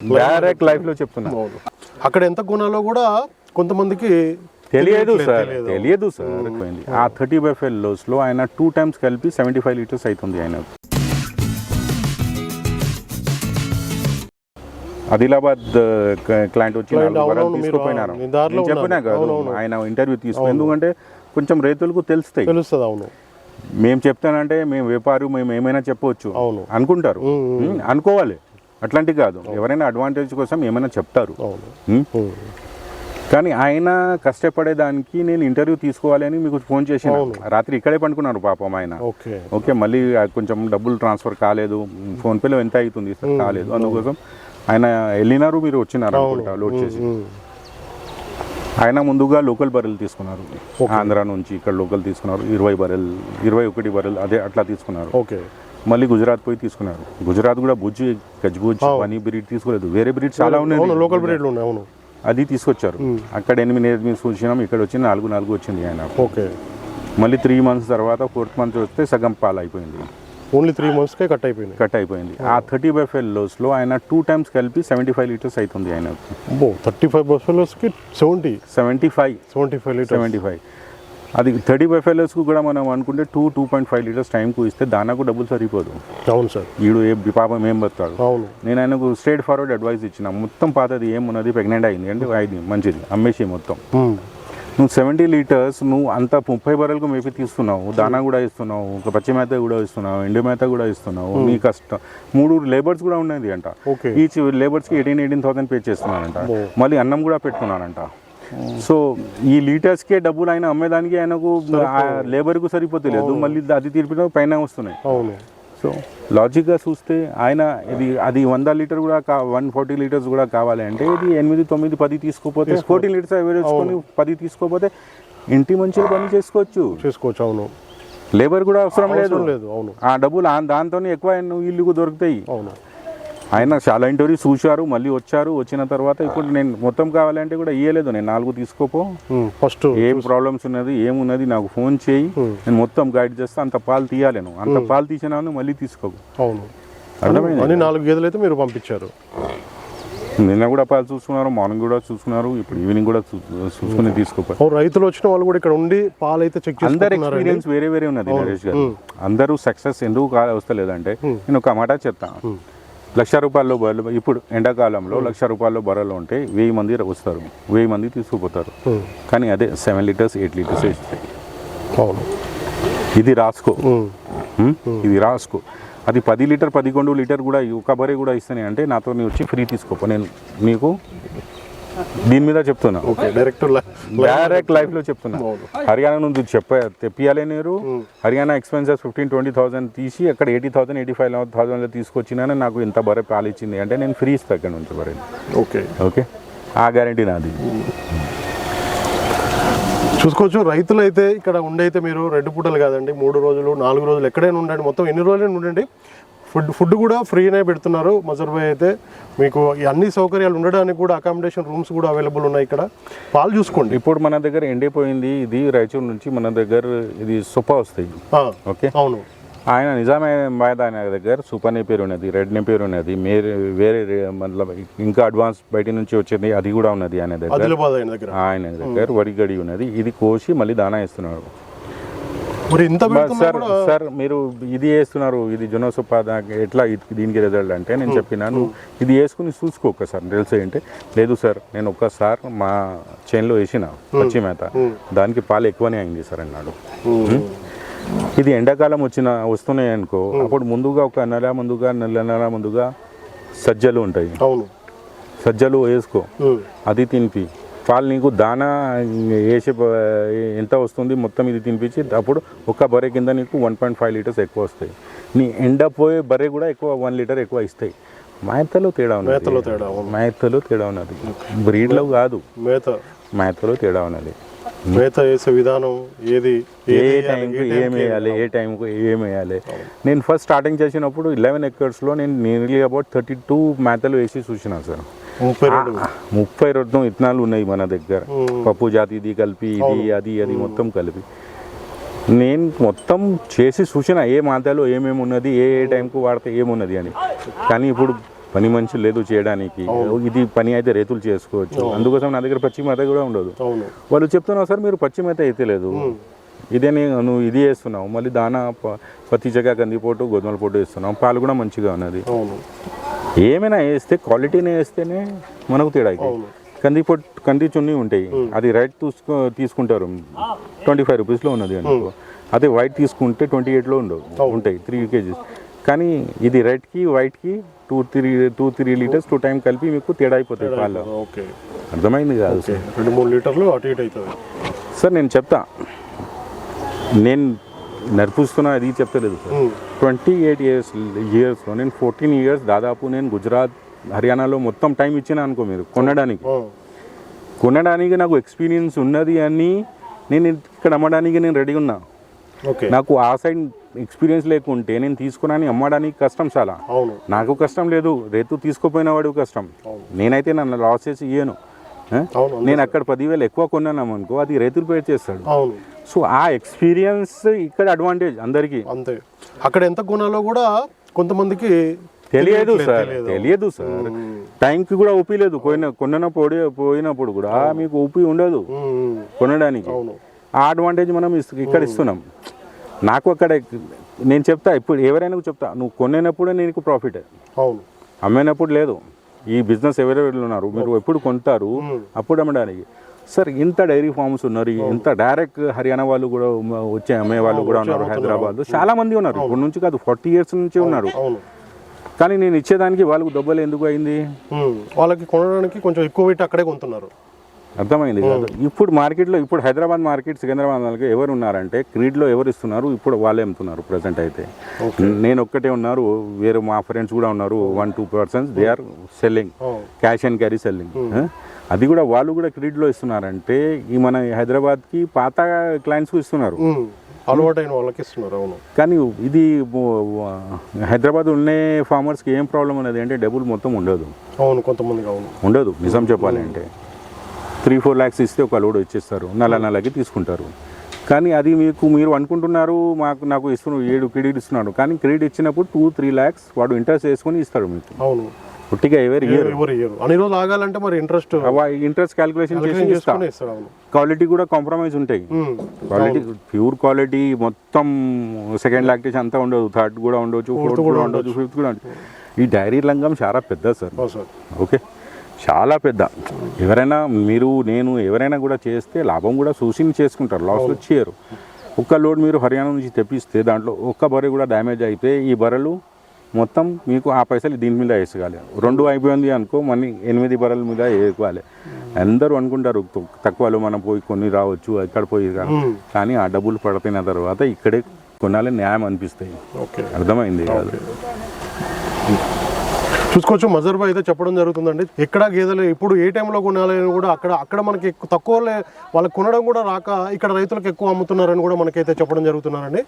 Direct లైఫ్లో చెప్తున్నా. అక్కడ ఎంత కొనాలో కూడా కొంతమందికి తెలియదు సార్ తెలియదు. సార్. ఆ థర్టీ బై ఫైవ్ లోస్లో ఆయన టూ టైమ్స్ కలిపి సెవెంటీ ఫైవ్ లీటర్స్ అవుతుంది ఆయన ఆదిలాబాద్ క్లయింట్ వచ్చి తీసుకుపోయినారు చెప్పినా. కాదు. ఆయన ఇంటర్వ్యూ తీసుకుని ఎందుకంటే కొంచెం రైతులకు తెలుస్తాయి తెలుస్తుంది అవును మేము చెప్తానంటే మేము వ్యాపారు మేము ఏమైనా చెప్పవచ్చు. అనుకుంటారు అనుకోవాలి అట్లాంటి కాదు. ఎవరైనా అడ్వాంటేజ్ కోసం ఏమైనా చెప్తారు. కానీ ఆయన కష్టపడేదానికి నేను ఇంటర్వ్యూ తీసుకోవాలి అని మీకు ఫోన్ చేసిన. రాత్రి ఇక్కడే పండుకున్నారు పాపం ఆయన. ఓకే. మళ్ళీ కొంచెం డబ్బులు ట్రాన్స్ఫర్ కాలేదు. ఫోన్ పేలో ఎంత అవుతుంది? సార్ కాలేదు. అందుకోసం ఆయన వెళ్ళినారు మీరు వచ్చినారు అనుకుంటా లోడ్ చేసి. ఆయన ముందుగా లోకల్ బర్రెలు తీసుకున్నారు. ఆంధ్ర నుంచి ఇక్కడ లోకల్ తీసుకున్నారు. ఇరవై బర్రెలు ఇరవై ఒకటి బర్రెలు అదే అట్లా తీసుకున్నారు. ఓకే. మళ్ళీ గుజరాత్ పోయి తీసుకున్నారు. గుజరాత్ కూడా బుజ్జి గజ్బుజ్ పని బ్రీడ్ తీసుకోలేదు. వేరే బ్రీడ్ చాలా ఉన్నాయి. లోకల్ బ్రీడ్లు ఉన్నాయి అవును. అది తీసుకొచ్చారు. అక్కడ ఎనిమిది ఎనిమిది చూసినాం. ఇక్కడ వచ్చి నాలుగు నాలుగు వచ్చింది ఆయన. ఓకే. మళ్ళీ త్రీ మంత్స్ తర్వాత ఫోర్త్ మంత్ వస్తే సగం పాలు అయిపోయింది. ఓన్లీ త్రీ మంత్స్కే కట్ అయిపోయినాయి కట్ అయిపోయింది. ఆ థర్టీ బై ఫైవ్ లోస్లో ఆయన టూ టైమ్స్ కలిపి సెవెంటీ ఫైవ్ లీటర్స్ అవుతుంది ఆయన thirty five బస్సులకి seventy seventy five seventy five litre seventy five అది థర్టీ ఫైవ్ ఫైవ్ కూడా మనం అనుకుంటే two two point five litres టైంకు ఇస్తే దానాకు డబ్బులు సరిపోదు. అవును సార్. ఈడు ఏ పాపం ఏం బతాడు? అవును. నేను ఆయనకు స్ట్రేట్ ఫార్వర్డ్ అడ్వైస్ ఇచ్చిన మొత్తం పాతది ఏమున్నది ప్రెగ్నెంట్ అయింది అంటే అయింది మంచిది అమ్మేసి మొత్తం. నువ్వు సెవెంటీ లీటర్స్ నువ్వు అంత ముప్పై బర్రెలకు మేపి తీస్తున్నావు దానా కూడా ఇస్తున్నావు ఒక పచ్చి మేత కూడా ఇస్తున్నావు ఎండు మేత కూడా ఇస్తున్నావు నీ కష్టం మూడు లేబర్స్ కూడా ఉన్నది అంట. ఈచ్ లేబర్స్కి ఎయిటీన్ ఎయిటీన్ థౌసండ్ పే చేస్తున్నానంట. మళ్ళీ అన్నం కూడా పెట్టుకున్నానంట సో ఈ లీటర్స్కే డబ్బులు ఆయన అమ్మేదానికి ఆయనకు లేబర్కు సరిపోతలేదు. మళ్ళీ అది తీర్పిన పైన వస్తున్నాయి. సో లాజిక్గా చూస్తే ఆయన ఇది అది వంద లీటర్ కూడా కా వన్ ఫార్టీ లీటర్స్ కూడా కావాలి అంటే ఇది ఎనిమిది తొమ్మిది పది తీసుకోపోతే ఫోర్టీ లీటర్స్ వేసుకొని పది తీసుకోపోతే ఇంటి మంచిగా పని చేసుకోవచ్చు. చేసుకోవచ్చు అవును. లేబర్ కూడా అవసరం లేదు. లేదు అవును. ఆ డబ్బులు దాంతో ఎక్కువ ఇల్లుకు దొరుకుతాయి. అవును. ఆయన చాలా ఇంటర్వ్యూ చూశారు మళ్ళీ వచ్చారు. వచ్చిన తర్వాత ఇప్పుడు నేను మొత్తం కావాలంటే కూడా ఇయ్యలేదు. నేను నాలుగు తీసుకోపో. ఫస్ట్ ఏం ప్రాబ్లమ్స్ ఉన్నది ఏమున్నది నాకు ఫోన్ చేయి. నేను మొత్తం గైడ్ చేస్తా అంత పాలు తీయాలేను అంత పాలు తీసినాను మళ్ళీ తీసుకోకు. అవును. అర్థమైంది? నాలుగు గేదెలు అయితే మీరు పంపించారు. నిన్న కూడా పాలు చూసుకున్నారు మార్నింగ్ కూడా చూసుకున్నారు ఇప్పుడు ఈవినింగ్ కూడా చూసుకుని తీసుకోపోయి అవును రైతులు వచ్చిన వాళ్ళు కూడా ఇక్కడ ఉండి పాలు అయితే చెక్ అందరు ఎక్స్పీరియన్స్ వేరే వేరే ఉన్నది నరేష్ గారు. అందరూ సక్సెస్ ఎందుకు వస్తలేదంటే నేను ఒక మాట చెప్తాను లక్ష రూపాయల్లో బర్రెలు ఇప్పుడు ఎండాకాలంలో లక్ష రూపాయల్లో బర్రెలు ఉంటే వెయ్యి మంది వస్తారు వెయ్యి మంది తీసుకుపోతారు. కానీ అదే సెవెన్ లీటర్స్ ఎయిట్ లీటర్స్ ఇస్తాయి ఇది రాసుకో? ఇది రాసుకో. అది పది లీటర్ పదకొండు లీటర్ కూడా ఒక బరే కూడా ఇస్తానే అంటే నాతో వచ్చి ఫ్రీ తీసుకోపో. నేను నీకు దీని మీద చెప్తున్నా. ఓకే డైరెక్ట్ డైరెక్ట్ లైఫ్లో చెప్తున్నా. హర్యానా నుంచి చెప్ప తెప్పియాలి మీరు Haryana expenses fifteen twenty thousand తీసి అక్కడ eighty thousand eighty five thousand తీసుకొచ్చినా నాకు ఇంత బరే పాలు ఇచ్చింది. అంటే నేను ఫ్రీ ఇస్తాను ఇక్కడ నుంచి బరే. ఓకే. ఓకే? ఆ గ్యారంటీ నాది. చూసుకోవచ్చు రైతులు అయితే ఇక్కడ ఉండైతే మీరు రెండు పూటలు కాదండి మూడు రోజులు నాలుగు రోజులు ఎక్కడైనా ఉండండి. మొత్తం ఎన్ని రోజులైనా ఉండండి. ఫుడ్ ఫుడ్ కూడా ఫ్రీనే పెడుతున్నారు. మజర్బాయ్ అయితే మీకు అన్ని సౌకర్యాలు ఉండడానికి కూడా అకామిడేషన్ రూమ్స్ కూడా అవైలబుల్ ఉన్నాయి ఇక్కడ. పాలు చూసుకోండి. ఇప్పుడు మన దగ్గర ఎండిపోయింది ఇది రాయచూరు నుంచి మన దగ్గర ఇది సొప్ప వస్తాయి. ఓకే? అవును. ఆయన నిజామాబాద్ ఆయన దగ్గర. సూపర్ పేరు ఉన్నది రెడ్ పేరు ఉన్నది. మేరే వేరే మతలబ్ ఇంకా అడ్వాన్స్ బయట నుంచి వచ్చేది. అది కూడా ఉన్నది ఆయన దగ్గర. ఆయన దగ్గర. వరి గడి ఉన్నది. ఇది కోసి మళ్ళీ దానా ఇస్తున్నారు మరి ఇంత సార్ సార్ మీరు ఇది వేస్తున్నారు ఇది దానికి ఎట్లా దీనికి రిజల్ట్ అంటే నేను చెప్పినాను ఇది వేసుకుని చూసుకో ఒక్కసారి తెలిసి అంటే లేదు సార్ నేను ఒక్కసారి మా చేన్లో వేసిన పచ్చి మేత దానికి పాలు ఎక్కువనే అయింది సార్ అన్నాడు. ఇది ఎండాకాలం వచ్చిన వస్తున్నాయి అనుకో అప్పుడు ముందుగా ఒక నెల ముందుగా నెల నెల ముందుగా సజ్జలు ఉంటాయి. సజ్జలు వేసుకో. అది తినిపి. పాలు నీకు దానా వేసి ఎంత వస్తుంది మొత్తం ఇది తినిపించి అప్పుడు ఒక బర్రె కింద నీకు వన్ పాయింట్ ఫైవ్ లీటర్స్ ఎక్కువ వస్తాయి. నీ ఎండపోయే బర్రె కూడా ఎక్కువ వన్ లీటర్ ఎక్కువ ఇస్తాయి. మేతలో తేడా ఉన్నది. మేతలో తేడా మేతలో తేడా ఉన్నది. బ్రీడ్లో కాదు. మేత. మేతలో తేడా ఉన్నది. మేత వేసే విధానం ఏది? ఏ టైంకి ఏ వేయాలి? ఏ టైంకు ఏం వేయాలి? నేను ఫస్ట్ స్టార్టింగ్ చేసినప్పుడు ఇలెవెన్ ఎకర్స్లో నేను నియర్లీ అబౌట్ థర్టీ టూ మేతలు వేసి చూసిన సార్ ముప్పై రెండు. ముప్పై రెండు ఇత్తనాలు ఉన్నాయి మన దగ్గర. పప్పు జాతి ఇది కలిపి ఇది అది అది మొత్తం కలిపి. నేను మొత్తం చేసి చూసిన ఏ మాతలో ఏమేమి ఉన్నది ఏ ఏ టైంకు వాడితే ఏమున్నది అని. కానీ ఇప్పుడు పని మనుషులు లేదు చేయడానికి. ఇది పని అయితే రైతులు చేసుకోవచ్చు. అందుకోసం నా దగ్గర పచ్చి మేత కూడా ఉండదు. వాళ్ళు చెప్తున్నారు సార్ మీరు పచ్చి మేత అయితే లేదు. ఇదే నీ- నువ్వు ఇది వేస్తున్నావు. మళ్ళీ దానా పత్తి చెక్క కందిపోటు గోధుమల పోటు వేస్తున్నావు. పాలు కూడా మంచిగా ఉన్నది. ఏమైనా వేస్తే క్వాలిటీనే వేస్తేనే మనకు తేడా. కంది పొట్ కంది చున్నీ ఉంటాయి. అది రైట్ తీసుకో తీసుకుంటారు. ట్వంటీ ఫైవ్ రూపీస్లో ఉన్నది అనుకో. అదే వైట్ తీసుకుంటే ట్వంటీ ఎయిట్లో ఉండవు. ఉంటాయి త్రీ కేజీస్. కానీ ఇది రెడ్కి వైట్కి two three two three litres two time కలిపి మీకు తేడా అయిపోతాయి పాలు ఓకే. అర్థమైంది కాదు? సార్ రెండు మూడు లీటర్లు అటు ఇటు అవుతుంది. సార్ నేను చెప్తా. నేను నడిపిస్తున్నా అది చెప్తలేదు సార్. ట్వంటీ ఎయిట్ ఇయర్స్ ఇయర్స్లో నేను ఫోర్టీన్ ఇయర్స్ దాదాపు నేను గుజరాత్ హర్యానాలో మొత్తం టైం ఇచ్చిన అనుకో మీరు కొనడానికి. కొనడానికి నాకు ఎక్స్పీరియన్స్ ఉన్నది అని నేను ఇక్కడ అమ్మడానికి నేను రెడీ ఉన్నా. ఓకే. నాకు ఆ సైడ్ ఎక్స్పీరియన్స్ లేకుంటే నేను తీసుకున్నాను అమ్మడానికి కష్టం చాలా. నాకు కష్టం లేదు రైతు తీసుకోపోయిన వాడు కష్టం. నేనైతే నన్ను లాస్ చేసి ఇయ్యను. నేను అక్కడ పదివేలు ఎక్కువ కొన్నాను అనుకో అది రైతులు పే చేస్తాడు. సో ఆ ఎక్స్పీరియన్స్ ఇక్కడ అడ్వాంటేజ్ అందరికీ. అంతే. అక్కడ ఎంత కొనాలో కూడా కొంతమందికి తెలియదు సార్ తెలియదు. సార్. టైంకి కూడా ఊపి లేదు. పోయిన కొన్నప్పుడు పోయినప్పుడు కూడా మీకు ఊపి ఉండదు. కొనడానికి. ఆ అడ్వాంటేజ్ మనం ఇక్కడ ఇస్తున్నాం. నాకు అక్కడ నేను చెప్తా ఇప్పుడు ఎవరైనా చెప్తా నువ్వు కొనేటప్పుడే నీకు ప్రాఫిట్. అవును. అమ్మినప్పుడు లేదు. ఈ బిజినెస్ ఎవరెవరు ఉన్నారు? మీరు ఎప్పుడు కొంటారు? అప్పుడు అమ్మడానికి. సార్ ఇంత డైరీ ఫార్మ్స్ ఉన్నారు ఇంత డైరెక్ట్ హర్యానా వాళ్ళు కూడా వచ్చే అమ్మే వాళ్ళు కూడా ఉన్నారు హైదరాబాద్ చాలా మంది ఉన్నారు. ఇప్పటి నుంచి కాదు ఫార్టీ ఇయర్స్ నుంచి ఉన్నారు. కానీ నేను ఇచ్చేదానికి వాళ్ళకు డబ్బులు ఎందుకు అయింది. వాళ్ళకి కొనడానికి కొంచెం ఎక్కువ పెట్టి అక్కడే కొంటున్నారు. అర్థమైంది కాదు? ఇప్పుడు మార్కెట్లో ఇప్పుడు హైదరాబాద్ మార్కెట్ సికింద్రాబాద్ వాళ్ళకి ఎవరు ఉన్నారంటే క్రీడ్లో ఎవరు ఇస్తున్నారు ఇప్పుడు వాళ్ళే అమ్ముతున్నారు ప్రజెంట్ అయితే. నేను ఒక్కటే ఉన్నారు వేరే మా ఫ్రెండ్స్ కూడా ఉన్నారు one two persons they are selling cash and carry selling. అది కూడా వాళ్ళు కూడా క్రెడిట్లో ఇస్తున్నారంటే ఈ మన హైదరాబాద్కి పాత క్లయింట్స్కు ఇస్తున్నారు. అలవాటైన వాళ్ళకి ఇస్తున్నారు అవును. కానీ ఇది హైదరాబాద్ ఉండే ఫార్మర్స్కి ఏం ప్రాబ్లం ఉన్నది అంటే డబ్బులు మొత్తం ఉండదు. అవును కొంతమందికి అవును. ఉండదు నిజం చెప్పాలంటే. త్రీ ఫోర్ ల్యాక్స్ ఇస్తే ఒక లోడ్ ఇచ్చేస్తారు నెల నెలకి తీసుకుంటారు. కానీ అది మీకు మీరు అనుకుంటున్నారు మాకు నాకు ఇస్తున్నారు ఏడు క్రెడిట్ ఇస్తున్నాడు. కానీ క్రెడిట్ ఇచ్చినప్పుడు టూ త్రీ ల్యాక్స్ వాడు ఇంట్రెస్ట్ వేసుకొని ఇస్తాడు మీకు. అవును. పుట్టిగా ఎవరు ఇయర్ అన్ని రోజులు ఆగాలంటే మరి ఇంట్రెస్ట్ ఇంట్రెస్ట్ క్యాలిక్యులేషన్ చేసి ఇస్తా. క్వాలిటీ కూడా కాంప్రమైజ్ ఉంటాయి. క్వాలిటీ ప్యూర్ క్వాలిటీ మొత్తం సెకండ్ లాక్టేషన్ అంతా ఉండదు. థర్డ్ కూడా ఉండొచ్చు ఫోర్త్ కూడా ఉండొచ్చు. ఫిఫ్త్ కూడా ఉండొచ్చు. ఈ డైరీ రంగం చాలా పెద్ద సార్ ఓకే చాలా పెద్ద. ఎవరైనా మీరు నేను ఎవరైనా కూడా చేస్తే లాభం కూడా చూసి చేసుకుంటారు. లాస్ చేయరు ఒక్క లోడ్ మీరు హర్యానా నుంచి తెప్పిస్తే దాంట్లో ఒక్క బర్రె కూడా డ్యామేజ్ అయితే ఈ బర్రెలు మొత్తం మీకు ఆ పైసలు దీని మీద వేసుకోవాలి. రెండు అయిపోయింది అనుకో మళ్ళీ ఎనిమిది బర్రెల మీద వేసుకోవాలి. అందరూ అనుకుంటారు తక్కువలో మనం పోయి కొన్ని రావచ్చు ఇక్కడ పోయి. కానీ ఆ డబ్బులు పడిపోయిన తర్వాత ఇక్కడే కొనాలి న్యాయం అనిపిస్తాయి. ఓకే. అర్థమైంది కాదు? చూసుకోవచ్చు. మజర్బా అయితే చెప్పడం జరుగుతుందండి. ఎక్కడ గేదెలు. ఇప్పుడు ఏ టైంలో కొనాలని కూడా అక్కడ అక్కడ మనకి ఎక్కువ తక్కువ వాళ్ళకి కొనడం కూడా రాక ఇక్కడ రైతులకు ఎక్కువ అమ్ముతున్నారని కూడా మనకైతే చెప్పడం జరుగుతున్నారండి.